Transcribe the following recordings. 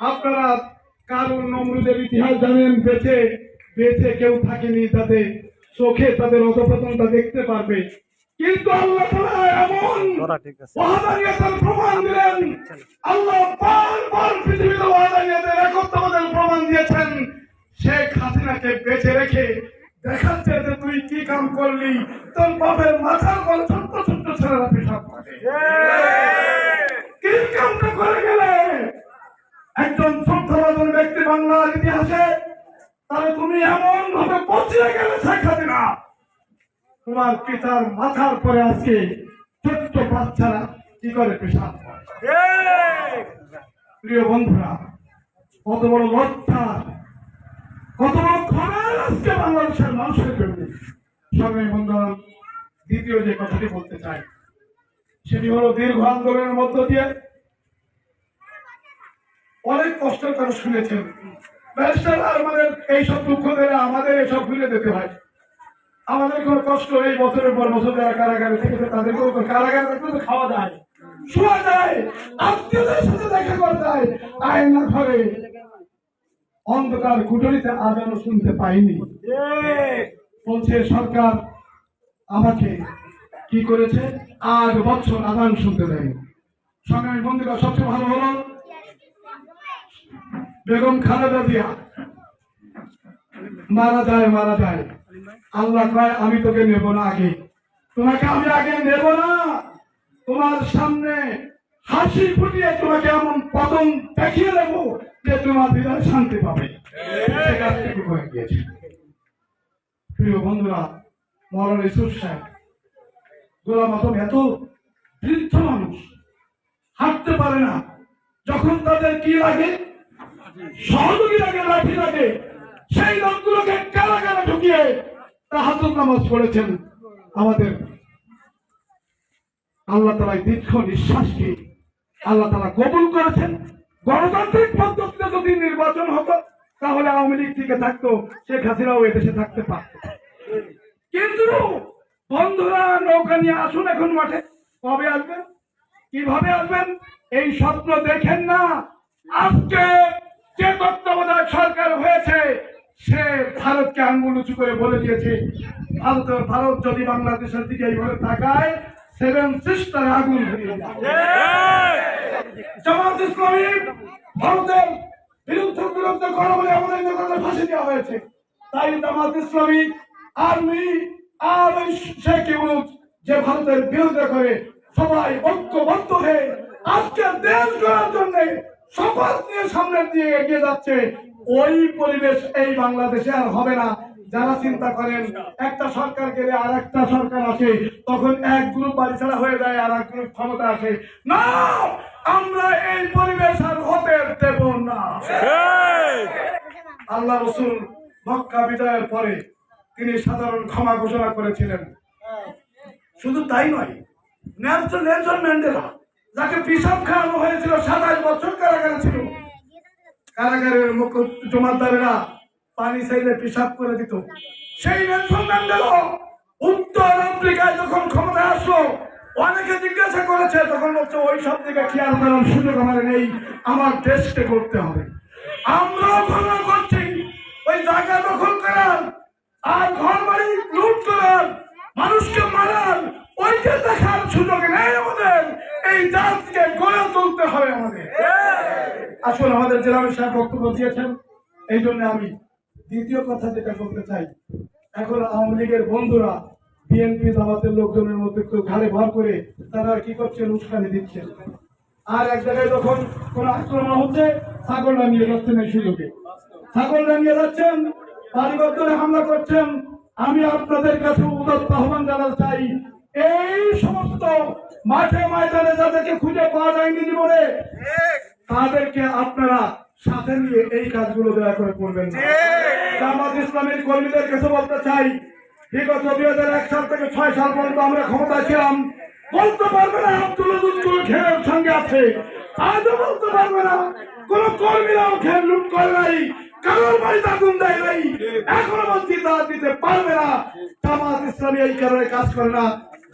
আপনারা কারণ নমরুদের ইতিহাস জানেন বেঁচে বেঁচে কেউ থাকেনি তাতে চোখে তাদের অধপতনটা দেখতে পারবে। কিন্তু আল্লাহ এমন প্রমাণ দিলেন। আল্লাহ বারবার পৃথিবীতে ওয়াহাদানিয়তের একত্ববাদের প্রমাণ দিয়েছেন। শেখ হাসিনাকে বেঁচে রেখে দেখাচ্ছে যে তুই কি কাম করলি। তোর বাপের মাথার বল ছোট্ট ছোট্ট ছেলেরা পেশাব করে। কি কামটা করে গেলে? একজন শ্রদ্ধাভাজন ব্যক্তি বাংলার ইতিহাসে তাহলে তুমি এমন ভাবে পচিয়ে গেলে শেখ হাসিনা তোমার পিতার মাথার পরে আজকে ছোট্ট বাচ্চারা কি করে করে? প্রিয় বন্ধুরা, কত বড় লজ্জা, কত বড় খবর আজকে বাংলাদেশের মানুষের জন্য সঙ্গে বন্ধুরা, দ্বিতীয় যে কথাটি বলতে চাই, সেটি হলো দীর্ঘ আন্দোলনের মধ্য দিয়ে অনেক কষ্টের কথা শুনেছেন। ব্যারিস্টার আমাদের এইসব দুঃখ দিলে আমাদের এসব ভুলে যেতে হয়। আমাদের কোনো কষ্ট এই বছরের পর বছর যারা কারাগারে থেকেছে, তাদেরকেও কারাগারে থাকলে তো খাওয়া যায়। শোয়া যায়। আত্মীয়দের সাথে দেখা করা যায়। আয়না ঘরে অন্ধকার কুটরিতে আজানো শুনতে পাইনি। বলছে, সরকার আমাকে কি করেছে? আট বছর আদান শুনতে দেয়নি। সংগ্রামী বন্ধুরা, সবচেয়ে ভালো হলো বেগম খালেদা জিয়া। মারা যায় মারা যায়। আল্লাহ কয় আমি তোকে নেব না আগে। তোমাকে আমি আগে নেব না। তোমার সামনে হাসি ফুটিয়ে তোমাকে এমন পতন দেখিয়ে দেবো যে তোমার হৃদয় শান্তি পাবে। প্রিয় বন্ধুরা মরণ ইসুর সাহেব গোলাম আজম এত বৃদ্ধ মানুষ হাঁটতে পারে না। যখন তাদের কি লাগে সহযোগী লাঠি লাগে সেই লোকগুলোকে কারাগারে ঢুকিয়ে তাহাজুদ নামাজ পড়েছেন, আমাদের আল্লাহ তালা দীর্ঘ নিঃশ্বাসকে আল্লাহ তালা কবুল করেছেন। গণতান্ত্রিক পদ্ধতিতে যদি নির্বাচন হতো, তাহলে আওয়ামী লীগ থেকে থাকতো, শেখ হাসিনাও এদেশে থাকতে পারত। কিন্তু বন্ধুরা, নৌকা নিয়ে আসুন এখন মাঠে। কবে আসবেন? কীভাবে আসবেন? এই স্বপ্ন দেখেন না। আজকে যে তত্ত্বাবধায়ক সরকার হয়েছে, সে ভারতকে আঙ্গুল উঁচু করে বলে দিয়েছে ভারতের ভারত যদি বাংলাদেশের দিকে এইভাবে তাকায়, সেভেন সিস্টার আগুন। জামাত ইসলামী ভারতের বিরুদ্ধে বিরুদ্ধে করা বলে আমাদের নেতাদের ফাঁসি দেওয়া হয়েছে তাই জামাত ইসলামী আর্মি, আর ওই শেখ ইউনুস যে ভারতের বিরুদ্ধে করে সবাই ঐক্যবদ্ধ হয়ে আজকে দেশ গড়ার জন্য শপথ নিয়ে সামনের দিয়ে এগিয়ে যাচ্ছে। ওই পরিবেশ এই বাংলাদেশে আর হবে না। যারা চিন্তা করেন একটা সরকার গেলে আর একটা সরকার আসে তখন এক গ্রুপ বাড়ি ছাড়া হয়ে যায় আর এক গ্রুপ ক্ষমতা আসে। না আমরা এই পরিবেশ আর হতে দেব না। আল্লাহ রসুল মক্কা বিজয়ের পরে তিনি সাধারণ ক্ষমা ঘোষণা করেছিলেন। শুধু তাই নয় নেলসন নেলসন ম্যান্ডেলা যাকে পিসাব খাওয়ানো হয়েছিল সাতাশ বছর কারাগারে ছিল। কারাগারের মুখ্য জমাদারেরা পানি চাইলে পিসাব করে দিত। সেই নেলসন উত্তর আফ্রিকায় যখন ক্ষমতায় আসলো, অনেকে জিজ্ঞাসা করেছে, তখন বলছে, ওই সব দিকে খেয়াল করার সুযোগ আমার নেই, আমার দেশকে করতে হবে। আমরাও ভালো করছি। ওই জায়গা দখল করার আর ঘর বাড়ি লুট করার, মানুষকে মারার ওইটা দেখার সুযোগ নেই আমাদের। এই জাতকে গড়ে তুলতে হবে আমাদের। আসলে আমাদের জেলা সাহেব বক্তব্য দিয়েছেন। এই জন্য আমি দ্বিতীয় কথা যেটা বলতে চাই, এখন আওয়ামী লীগের বন্ধুরা বিএনপি জামাতের লোকজনের মধ্যে একটু ঘাড়ে ভর করে তারা কি করছেন? উস্কানি দিচ্ছেন। আর এক জায়গায় যখন কোন আক্রমণ হচ্ছে ছাগলরা নিয়ে যাচ্ছেন এই সুযোগে। ছাগলরা নিয়ে যাচ্ছেন, বাড়িঘর হামলা করছেন। আমি আপনাদের কাছে উদত্ত আহ্বান জানাতে চাই এই সমস্ত মাঠে ময়দানে যাদেরকে খুঁজে পাওয়া যায়নি জীবনে তাদেরকে আপনারা সাথে নিয়ে এই কাজগুলো দয়া করে করবেন জামাত ইসলামের কর্মীদের কাছে বলতে চাই বিগত দুই হাজার এক সাল থেকে ছয় সাল পর্যন্ত আমরা ক্ষমতায় ছিলাম। বলতে পারবে না আব্দুল খেয়ের সঙ্গে আছে। আজও বলতে পারবে না। কোন কর্মীরাও খেয়ে লুট করে নাই। কারোর বাড়িতে আগুন দেয় নাই। এখনও বলছি তা দিতে পারবে না। জামাত ইসলামী এই কারণে কাজ করে না।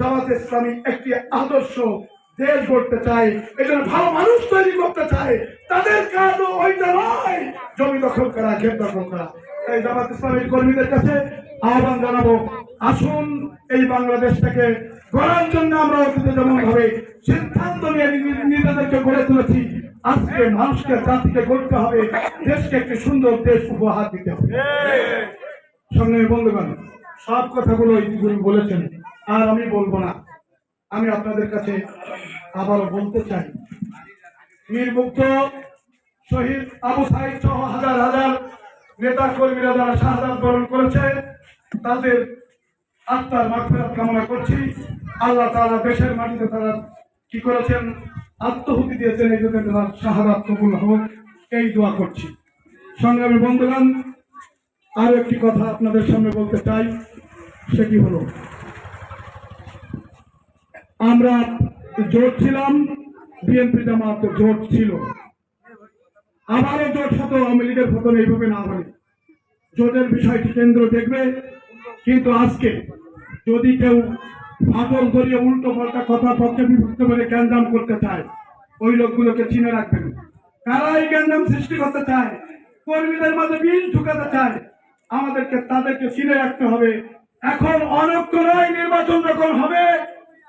জামাত ইসলামী একটি আদর্শ দেশ গড়তে চায় এজন্য ভালো মানুষ তৈরি করতে চায় তাদের কাজও ওইটা নয়। জমি দখল করা ক্ষেত দখল করা। এই জামাত ইসলামের কর্মীদের কাছে আহ্বান জানাব আসুন এই বাংলাদেশটাকে গড়ার জন্য আমরা অতীতে যেমন ভাবে সিদ্ধান্ত নিয়ে নিজেদেরকে গড়ে তুলেছি। আজকে মানুষকে জাতিকে গড়তে হবে দেশকে একটি সুন্দর দেশ উপহার দিতে হবে। সঙ্গে বন্ধুগণ সব কথাগুলো ইতিগুলি বলেছেন। আর আমি বলব না। আমি আপনাদের কাছে আবারও বলতে চাই নির্মুক্ত শহীদ আবু সাইদ সহ হাজার হাজার নেতা কর্মীরা যারা শাহাদ বরণ করেছে, তাদের আত্মার মাগফিরাত কামনা করছি। আল্লাহ তারা দেশের মাটিতে তারা কি করেছেন? আত্মহুতি দিয়েছেন এই জন্য তার শাহাদাত কবুল হোক, এই দোয়া করছি। সংগ্রামী বন্ধুগণ আরও একটি কথা আপনাদের সামনে বলতে চাই সেটি হলো? আমরা জোট ছিলাম, বিএনপি জামাত জোট ছিল। আবারও জোট সাথে আওয়ামী লীগের পতন এইভাবে না হয় জোটের বিষয়টি কেন্দ্র দেখবে, কিন্তু আজকে যদি কেউ ফাটল ধরিয়ে উল্টো পাল্টা কথা পক্ষে বিভক্ত করে গ্যাঞ্জাম করতে চায়, ওই লোকগুলোকে চিনে রাখবেন। কারা এই গ্যাঞ্জাম সৃষ্টি করতে চায়? কর্মীদের মাঝে বিষ ঢুকাতে চায়? আমাদেরকে, তাদেরকে চিনে রাখতে হবে। এখন অনক্য নয়, নির্বাচন যখন হবে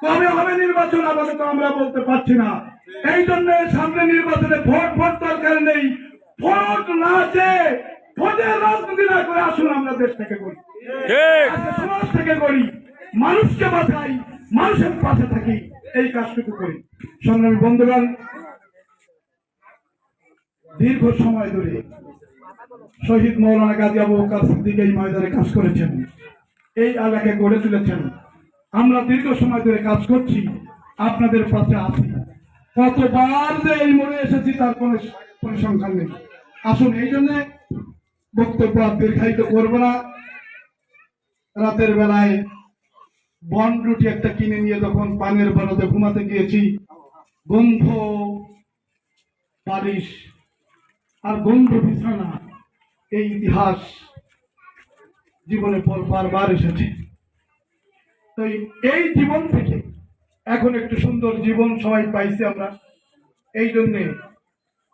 কবে হবে নির্বাচন আপাতত আমরা বলতে পারছি না। এই জন্য সামনে নির্বাচনে ভোট ভোট দরকার নেই। ভোট না চেয়ে ভোটের রাজনীতি না করে আসুন আমরা দেশ থেকে করি। সমাজ থেকে করি। মানুষকে বাঁচাই মানুষের পাশে থাকি। এই কাজটুকু করি। সংগ্রামী বন্ধুগণ দীর্ঘ সময় ধরে শহীদ মৌলানা গাজী আবু বকর সিদ্দিক এই ময়দানে কাজ করেছেন। এই এলাকায় গড়ে তুলেছেন। আমরা দীর্ঘ সময় ধরে কাজ করছি, আপনাদের পাশে আছি। কতবার যে এই মোড়ে এসেছি তার কোনো পরিসংখ্যান নেই। আসুন, এই জন্য বক্তব্য দীর্ঘায়িত করব না। রাতের বেলায় বন রুটি একটা কিনে নিয়ে যখন পানের বরদে ঘুমাতে গিয়েছি, গন্ধ বারিশ আর গন্ধ বিছানা, এই ইতিহাস জীবনে পর বারবার এসেছে। তো এই- জীবন থেকে এখন একটু সুন্দর জীবন সবাই পাইছি আমরা। এই জন্যে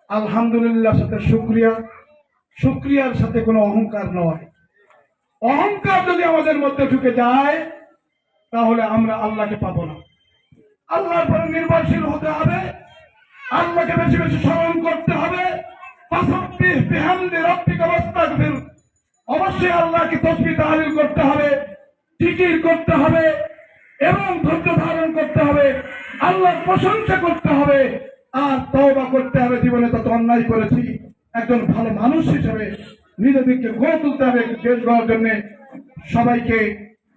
আলহামদুলিল্লাহ সাথে শুক্রিয়া। শুক্রিয়ার সাথে কোনো অহংকার নয়। অহংকার যদি আমাদের মধ্যে ঢুকে যায়, তাহলে আমরা আল্লাহকে পাবো না। আল্লাহর পরে নির্ভরশীল হতে হবে। আল্লাহকে বেশি বেশি স্মরণ করতে হবে। অবশ্যই আল্লাহকে তসবি তাহলিল করতে হবে। জিকির করতে হবে এবং ধৈর্য ধারণ করতে হবে, আল্লাহর প্রশংসা করতে হবে, আর তওবা করতে হবে। জীবনে তত অন্যায় করেছি। একজন ভালো মানুষ হিসেবে নিজেদেরকে গড়ে তুলতে হবে দেশ গড়ার জন্য। সবাইকে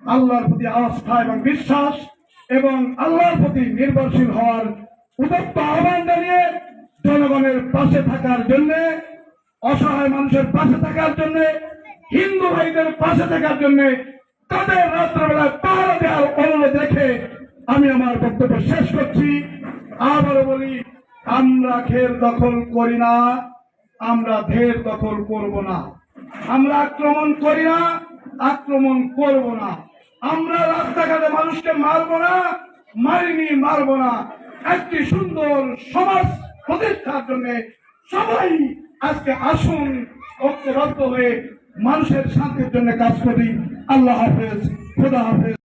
আল্লাহর প্রতি আস্থা এবং বিশ্বাস এবং আল্লাহর প্রতি নির্ভরশীল হওয়ার উদত্ত আহ্বান জানিয়ে জনগণের পাশে থাকার জন্য, অসহায় মানুষের পাশে থাকার জন্য, হিন্দু ভাইদের পাশে থাকার জন্য তাদের রাত্রেবেলায় পাহারা দেওয়ার অনুরোধ রেখে আমি আমার বক্তব্য শেষ করছি। আবারও বলি, আমরা খের দখল করি না, আমরা ধের দখল করব না। আমরা আক্রমণ করি না, আক্রমণ করব না। আমরা রাস্তাঘাটে মানুষকে মারবো না, মারিনি, মারবো না। একটি সুন্দর সমাজ প্রতিষ্ঠার জন্য সবাই আজকে আসুন, ঐক্যবদ্ধ হয়ে মানুষের শান্তির জন্য কাজ করি। আল্লাহ হাফেজ খোদা হাফেজ।